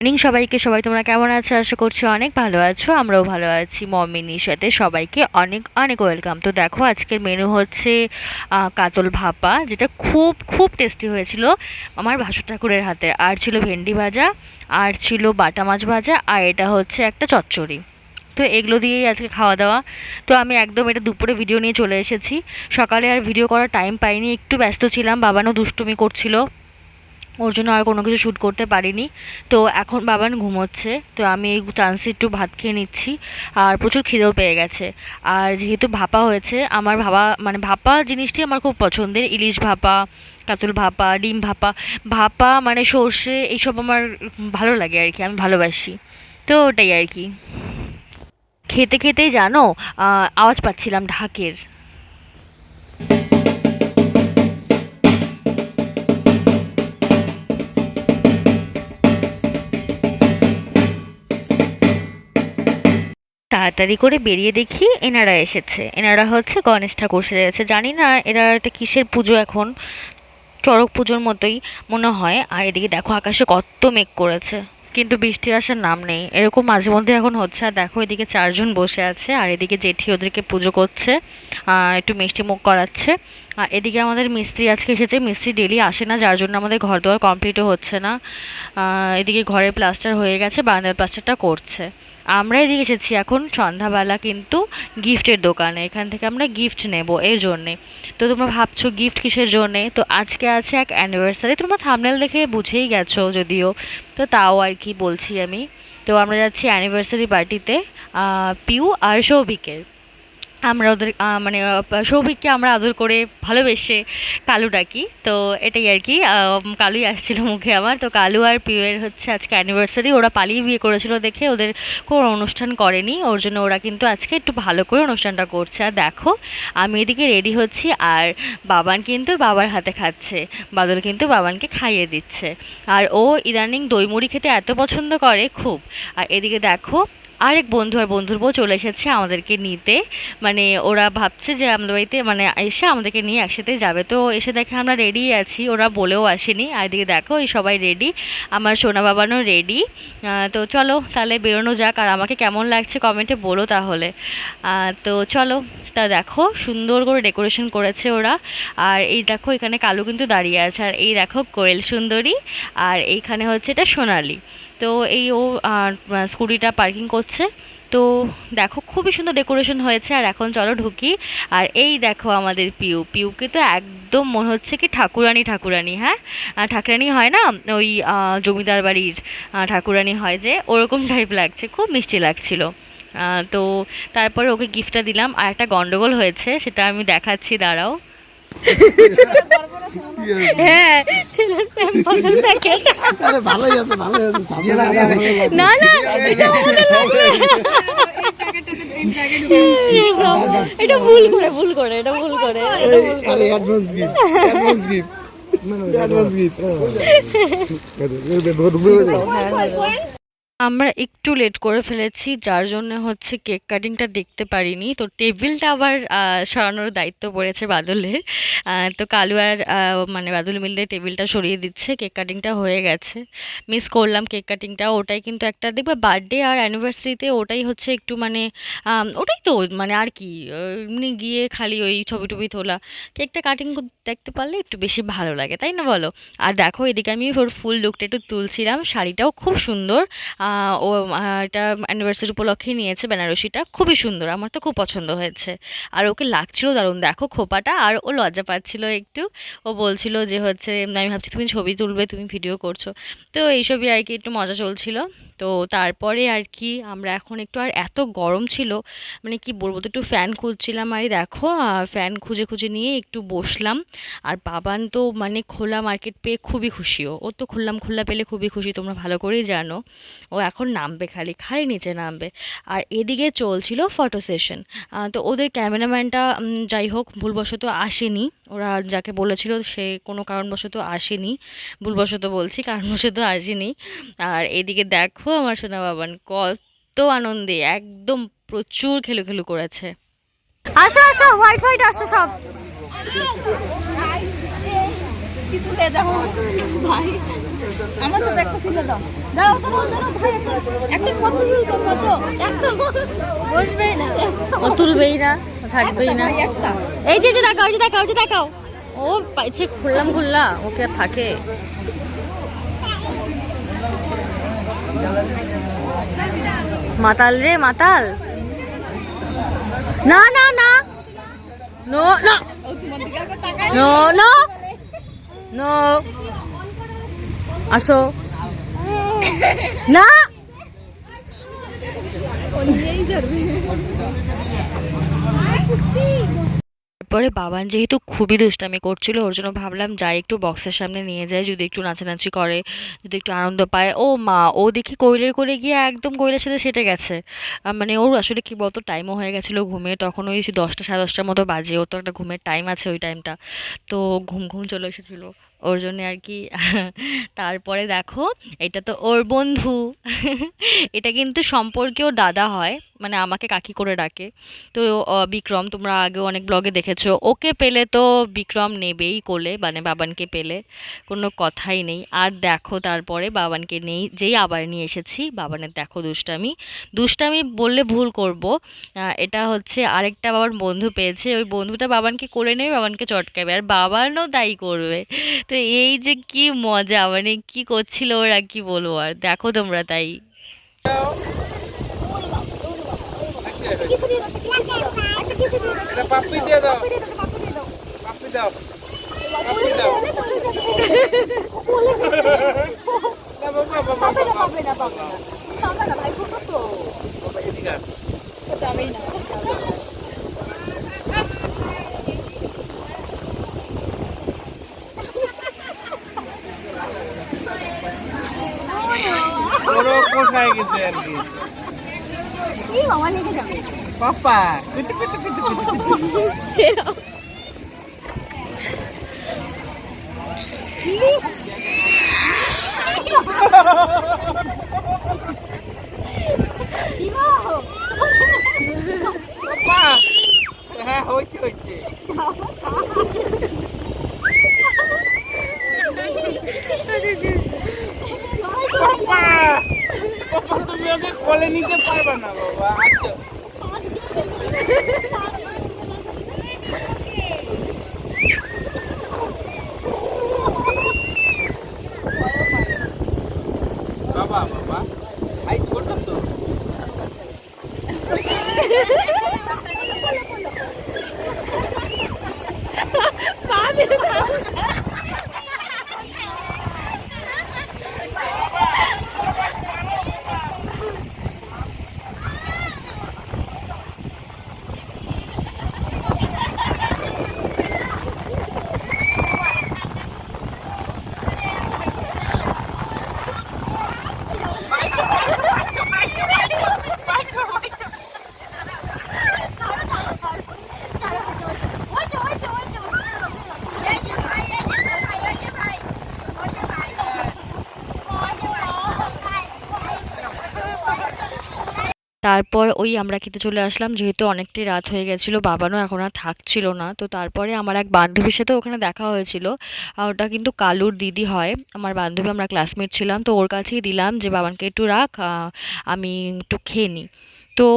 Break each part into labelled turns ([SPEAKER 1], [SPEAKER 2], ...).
[SPEAKER 1] Morning সবাইকে, সবাই তোমরা কেমন আছো? আশা করছি অনেক ভালো আছো। আমরাও ভালো আছি। মমিনির সাথে সবাইকে অনেক অনেক ওয়েলকাম তো দেখো, আজকের মেনু হচ্ছে কাতল ভাপা, যেটা খুব খুব টেস্টি হয়েছিল আমার ভাসুর ঠাকুরের হাতে। আর ছিল ভেন্ডি ভাজা, আর ছিল বাটা মাছ ভাজা, আর এটা হচ্ছে একটা চচ্চড়ি। তো এগুলো দিয়েই আজকে খাওয়া দাওয়া। তো আমি একদম এটা দুপুরে ভিডিও নিয়ে চলে এসেছি। সকালে আর ভিডিও করার টাইম পাইনি। একটু ব্যস্ত ছিলাম বাবানও দুষ্টুমি করছিল। ওর জন্য আর কোনো কিছু শ্যুট করতে পারিনি। তো এখন বাবান ঘুমোচ্ছে, তো আমি এই চান্সে একটু ভাত খেয়ে নিচ্ছি, আর প্রচুর খিদেও পেয়ে গেছে। আর যেহেতু ভাপা হয়েছে, আমার ভাপা মানে ভাপা জিনিসটি আমার খুব পছন্দের। ইলিশ ভাপা, কাতল ভাপা, ডিম ভাপা ভাপা মানে সর্ষে এইসব আমার ভালো লাগে আর কি, আমি ভালোবাসি। তো ওটাই আর কি। খেতে খেতেই জানো আওয়াজ পাচ্ছিলাম ঢাকের। তাড়াতাড়ি করে বেরিয়ে দেখি এনারা এসেছে। এনারা হচ্ছে গণেশ ঠাকুর সেজেছে জানি না এরা একটা কিসের পুজো এখন, চড়ক পুজোর মতোই মনে হয়। আর এদিকে দেখো আকাশে কত মেঘ করেছে। কিন্তু বৃষ্টি আসার নাম নেই। এরকম মাঝে মধ্যে এখন হচ্ছে। আর দেখো এদিকে চারজন বসে আছে। আর এদিকে জেঠি ওদেরকে পুজো করছে। একটু মিষ্টি মুখ করাচ্ছে। এদিকে আমাদের মিস্ত্রি আজকে এসেছে, মিস্ত্রি ডেলি আসে না, যার জন্য আমাদের ঘর দোয়ার কমপ্লিটও হচ্ছে না। এদিকে ঘরের প্লাস্টার হয়ে গেছে বারান্দার প্লাস্টারটা করছে। আমরা এদিকে এসেছি এখন সন্ধ্যাবেলা কিন্তু গিফটের দোকানে, এখান থেকে আমরা গিফট নেব এর জন্যে। তো তোমরা ভাবছ গিফট কিসের জন্যে? তো আজকে আছে এক অ্যানিভার্সারি তোমরা থামনেল দেখে বুঝেই গেছো যদিও, তো তাও আর কি বলছি আমি। তো আমরা যাচ্ছি অ্যানিভার্সারি পার্টিতে পিউ আর সৌভিকের আমরা ওদের মানে সৌভিককে আমরা আদর করে ভালোবেসে কালু ডাকি। তো এটাই আর কি কালুই আসছিল মুখে আমার। তো কালু আর পিউয়ের হচ্ছে আজকে অ্যানিভার্সারি ওরা পালিয়ে বিয়ে করেছিল দেখে ওদের কোনো অনুষ্ঠান করেনি। ওর জন্য ওরা কিন্তু আজকে একটু ভালো করে অনুষ্ঠানটা করছে। আর দেখো, আমি এদিকে রেডি হচ্ছি আর বাবান কিন্তু বাবার হাতে খাচ্ছে। বাদল কিন্তু বাবানকে খাইয়ে দিচ্ছে। আর ও ইদানিং দইমুড়ি খেতে এত পছন্দ করে খুব। আর এদিকে দেখো আরেক বন্ধু আর বন্ধুর বউ চলে এসেছে আমাদেরকে নিতে। মানে ওরা ভাবছে যে আমাদের বাড়িতে মানে এসে আমাদেরকে নিয়ে একসাথে যাবে। তো এসে দেখে আমরা রেডি আছি, ওরা বলেও আসেনি। আর এদিকে দেখো, এই সবাই রেডি আমার সোনা বাবানও রেডি তো চলো তাহলে বেরোনো যাক। আর আমাকে কেমন লাগছে কমেন্টে বলো তাহলে। তো চলো, তা দেখো, সুন্দর করে ডেকোরেশন করেছে ওরা। আর এই দেখো, এখানে কালো কিন্তু দাঁড়িয়ে আছে। আর এই দেখো, কোয়েল সুন্দরী। আর এইখানে হচ্ছে এটা সোনালি। তো এই ও স্কুটিটা পার্কিং করছে। তো দেখো, খুবই সুন্দর ডেকোরেশন হয়েছে, আর এখন চলো ঢুকি। আর এই দেখো আমাদের পিউ। পিউকে তো একদম মনে হচ্ছে কি ঠাকুরানি ঠাকুরানি হ্যাঁ? ঠাকুরানি হয় না? ওই জমিদার বাড়ির ঠাকুরানি হয় যে, ওরকম টাইপ লাগছে, খুব মিষ্টি লাগছিল। তো তারপরে ওকে গিফটটা দিলাম, আর একটা গন্ডগোল হয়েছে, সেটা আমি দেখাচ্ছি, দাঁড়াও। হ্যাঁ ছেলের প্যাকেট
[SPEAKER 2] আরে ভালোই আছে ভালোই আছে।
[SPEAKER 1] না না এটা ভুল করে ভুল করে এটা ভুল করে ভুল
[SPEAKER 2] আরে advance gift advance gift advance gift
[SPEAKER 1] আমরা একটু লেট করে ফেলেছি, যার জন্য হচ্ছে কেক কাটিংটা দেখতে পারিনি। তো টেবিলটা আবার সরানোর দায়িত্ব পড়েছে বাদলের। তো কালু আর মানে বাদল মিললে টেবিলটা সরিয়ে দিচ্ছে কেক কাটিংটা হয়ে গেছে। মিস করলাম কেক কাটিংটা ওটাই কিন্তু একটা, দেখবে বার্থডে আর অ্যানিভার্সারিতে ওটাই হচ্ছে একটু মানে ওটাই তো মানে আর কি, এমনি গিয়ে খালি ওই ছবি টবি তোলা। কেকটা কাটিং দেখতে পারলে একটু বেশি ভালো লাগে, তাই না বলো? আর দেখো, এদিকে আমি ওর ফুল লুকটা একটু তুলছিলাম, শাড়িটাও খুব সুন্দর। ও এটা অ্যানিভার্সারি উপলক্ষে নিয়েছে বেনারসিটা। খুবই সুন্দর, আমার তো খুব পছন্দ হয়েছে। আর ওকে লাগছিল দারুণ, দেখো খোপাটা। আর ও লজ্জা পাচ্ছিল একটু। ও বলছিল যে হচ্ছে, আমি ভাবছি তুমি ছবি তুলবে, তুমি ভিডিও করছ। তো এইসবই আর কি একটু মজা চলছিল। তো তারপরে আর কি আমরা এখন একটু আর এত গরম ছিল মানে কি বলব, তো একটু ফ্যান খুঁজছিলাম আর দেখো ফ্যান খুঁজে খুঁজে নিয়ে একটু বসলাম। আর বাবান তো মানে খোলা মার্কেট পেয়ে খুবই খুশি ও। তো খুললাম, খুল্লা পেলে খুবই খুশি, তোমরা ভালো করেই জানো। ও এখন নামবে খালি খালি নিচে নামবে। আর এদিকে চলছিল ফটো সেশন তো ওদের ক্যামেরাম্যানটা যাই হোক, ভুলবশত আসেনি। ওরা যাকে বলেছিল সে কোনো কারণবশত আসেনি। ভুলবশত বলছি, কারণবশত আসেনি। আর এদিকে দেখো আমার সোনা বাবান কত আনন্দে একদম প্রচুর খেলু খেলু করেছে।
[SPEAKER 3] আসো আসো হোয়াইট হোয়াইট আসো সব। আমার সাথে একটা তুলে দাও। দাও দাও দাও ভাই একটা- একটা ফটো তুলবো ফটো একটা। বসবেই না। ও তুলবেই না থাকবেই না। এই যে যে দেখাও যে দেখাও যে দেখাও। ও পাইছে খুললাম খুললা ওকে থাকে। মাতাল রে মাতাল। না না না। নো না। No no. নো। আসো। না।
[SPEAKER 1] তারপরে বাবান যেহেতু খুবই দুষ্টামি করছিল, ওর জন্য ভাবলাম যাই একটু বক্সের সামনে নিয়ে যায় যদি একটু নাচানাচি করে, যদি একটু আনন্দ পায়। ও মা, ও দেখি কোয়েলের করে গিয়ে একদম কোয়েলের সাথে সেটে গেছে। মানে ওর আসলে কি বলতো টাইমও হয়ে গেছিল ঘুমে, তখন ওই দশটা সাড়ে দশটার মতো বাজে, ওর তো একটা ঘুমের টাইম আছে ওই টাইমটা তো ঘুম ঘুম চলে এসেছিল। ওর জন্য আর কি। তারপরে দেখো, এটা তো ওর বন্ধু। এটা কিন্তু সম্পর্কে ওর দাদা হয় মানে আমাকে কাকি করে ডাকে। তো বিক্রম, তোমরা আগেও অনেক ব্লগে দেখেছ। ওকে পেলে তো বিক্রম নেবেই কোলে মানে বাবানকে পেলে, কোনো কথাই নেই। আর দেখো তারপরে বাবানকে নেই, যেই আবার নিয়ে এসেছি, বাবানের দেখো দুষ্টামি। দুষ্টামি বললে ভুল করব। এটা হচ্ছে আরেকটা বাবার বন্ধু পেয়েছে। ওই বন্ধুটা বাবানকে কোলে নেবে, বাবানকে চটকাবে। আর বাবানও তাই করবে। তো এই যে কি মজা মানে কি করছিল ওরা কি বলব? আর দেখো তোমরা তাই।
[SPEAKER 2] পাপ্পি না বাবা বাবা বাবা এদিকে আস। ওরও পোষায় গেছে আর কি? পাপা যাবে। কুতু কুচু কুচু কুচু পাপা হ্যাঁ হচ্ছে হচ্ছে পাপা পাপা কোলে নিতে পারবে না বাবা আচ্ছা। বাবা বাবা আই ছোট তো।
[SPEAKER 1] তারপর ওই আমরা খেতে চলে আসলাম, যেহেতু অনেকটাই রাত হয়ে গেছিল, বাবানও এখন আর থাকছিল না। তো তারপরে আমার এক বান্ধবীর সাথে ওখানে দেখা হয়েছিল। আর ওটা কিন্তু কালুর দিদি হয়, আমার বান্ধবী, আমরা ক্লাসমেট ছিলাম। তো ওর কাছেই দিলাম যে, বাবানকে একটু রাখ আমি একটু খেয়ে নিই। তো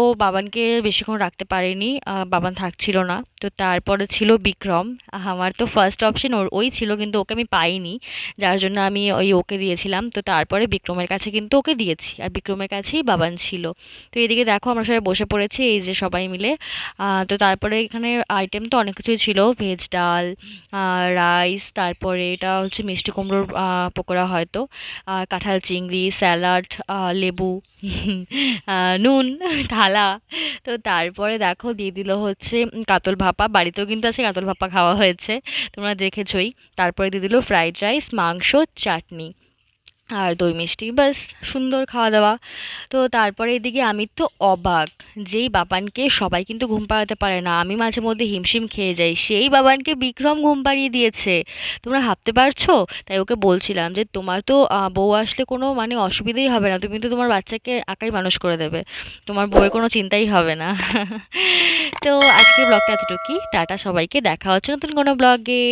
[SPEAKER 1] ও বাবানকে বেশিক্ষণ রাখতে পারেনি বাবান থাকছিল না। তো তারপরে ছিল বিক্রম। আমার তো ফার্স্ট অপশন ওর, ওই ছিল কিন্তু ওকে আমি পাইনি, যার জন্য আমি ওই ওকে দিয়েছিলাম। তো তারপরে বিক্রমের কাছে কিন্তু ওকে দিয়েছি, আর বিক্রমের কাছেই বাবান ছিল। তো এদিকে দেখো আমরা সবাই বসে পড়েছি, এই যে সবাই মিলে। তো তারপরে এখানে আইটেম তো অনেক কিছুই ছিল ভেজ ডাল রাইস তারপরে এটা হচ্ছে মিষ্টি কুমড়োর পকোড়া হয়তো। কাঁঠাল চিংড়ি স্যালাড লেবু। নুন, থালা। তো তারপরে দেখো দিয়ে দিল হচ্ছে কাতল ভাপা। বাড়িতেও কিন্তু আছে কাতল ভাপা খাওয়া হয়েছে, তোমরা দেখেছই। তারপরে দিয়ে দিল ফ্রাইড রাইস মাংস, চাটনি। আর দই মিষ্টি, ব্যাস, সুন্দর খাওয়া দাওয়া তো তারপরে এদিকে আমি তো অবাক, যেই বাবানকে সবাই কিন্তু ঘুম পাড়াতে পারে না, আমি মাঝে মধ্যে হিমশিম খেয়ে যাই, সেই বাবানকে বিক্রম ঘুম পাড়িয়ে দিয়েছে। তোমরা ভাবতে পারছ? তাই ওকে বলছিলাম যে, তোমার তো বউ আসলে কোনো মানে অসুবিধাই হবে না, তুমি তো তোমার বাচ্চাকে একাই মানুষ করে দেবে, তোমার বউয়ের কোনো চিন্তাই হবে না। তো আজকে ব্লগটা এতটুকুই, টাটা সবাইকে, দেখা হচ্ছে নতুন কোনো ব্লগে।